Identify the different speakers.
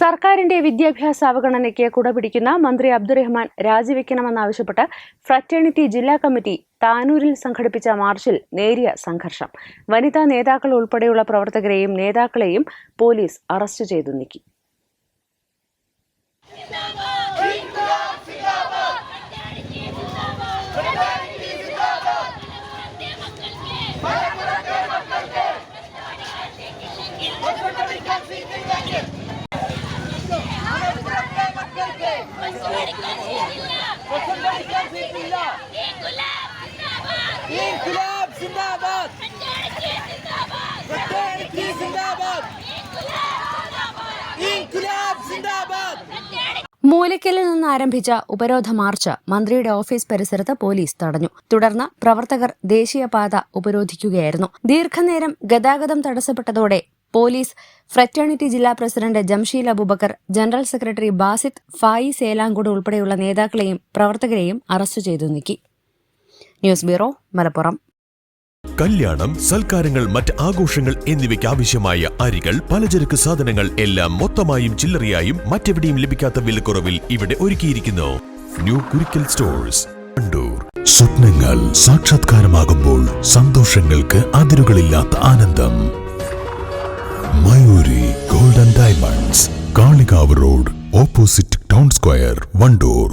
Speaker 1: സർക്കാരിന്റെ വിദ്യാഭ്യാസ അവഗണനയ്ക്ക് കുടപിടിക്കുന്ന മന്ത്രി അബ്ദുറഹ്മാൻ രാജിവെക്കണമെന്നാവശ്യപ്പെട്ട് ഫ്രറ്റേണിറ്റി ജില്ലാ കമ്മിറ്റി താനൂരിൽ സംഘടിപ്പിച്ച മാർച്ചിൽ നേരിയ സംഘർഷം. വനിതാ നേതാക്കൾ ഉൾപ്പെടെയുള്ള പ്രവർത്തകരെയും നേതാക്കളെയും പോലീസ് അറസ്റ്റ് ചെയ്തു നീക്കി.
Speaker 2: ഇൻകുലാബ് സിന്ദാബാദ് സിന്ദാബാദ് ഇൻകുലാബ് സിന്ദാബാദ്
Speaker 1: മൂലയ്ക്കലിൽ നിന്ന് ആരംഭിച്ച ഉപരോധ മാർച്ച് മന്ത്രിയുടെ ഓഫീസ് പരിസരത്ത് പോലീസ് തടഞ്ഞു. തുടർന്ന് പ്രവർത്തകർ ദേശീയപാത ഉപരോധിക്കുകയായിരുന്നു. ദീർഘനേരം ഗതാഗതം തടസ്സപ്പെട്ടതോടെ പോലീസ് ഫ്രറ്റേണിറ്റി ജില്ലാ president Jamsheel Aboobacker general secretary Basith ഫായി സേലാങ്കുട് ഉൾപ്പെടെയുള്ള നേതാക്കളെയും പ്രവർത്തകരെയും അറസ്റ്റ് ചെയ്തു നീക്കി. News bureau Malappuram.
Speaker 3: കല്യാണം സൽക്കാരങ്ങൾ മറ്റ് ആഘോഷങ്ങൾ എന്നിവയ്ക്ക് ആവശ്യമായ അരികൾ പലചരക്ക് സാധനങ്ങൾ എല്ലാം മൊത്തമായും ചില്ലറയായും മറ്റെവിടെയും ലഭിക്കാത്ത വിലക്കുറവിൽ ഇവിടെ ഒരുക്കിയിരിക്കുന്നു. New Kurikkal stores Kandoor. സ്വപ്നങ്ങൾ സാക്ഷാത്കാരമാകുമ്പോൾ സന്തോഷങ്ങൾക്ക് അതിരുകളില്ലാത്ത ആനന്ദം. Mayuri golden diamonds Kalikavu road opposite town square Wandoor.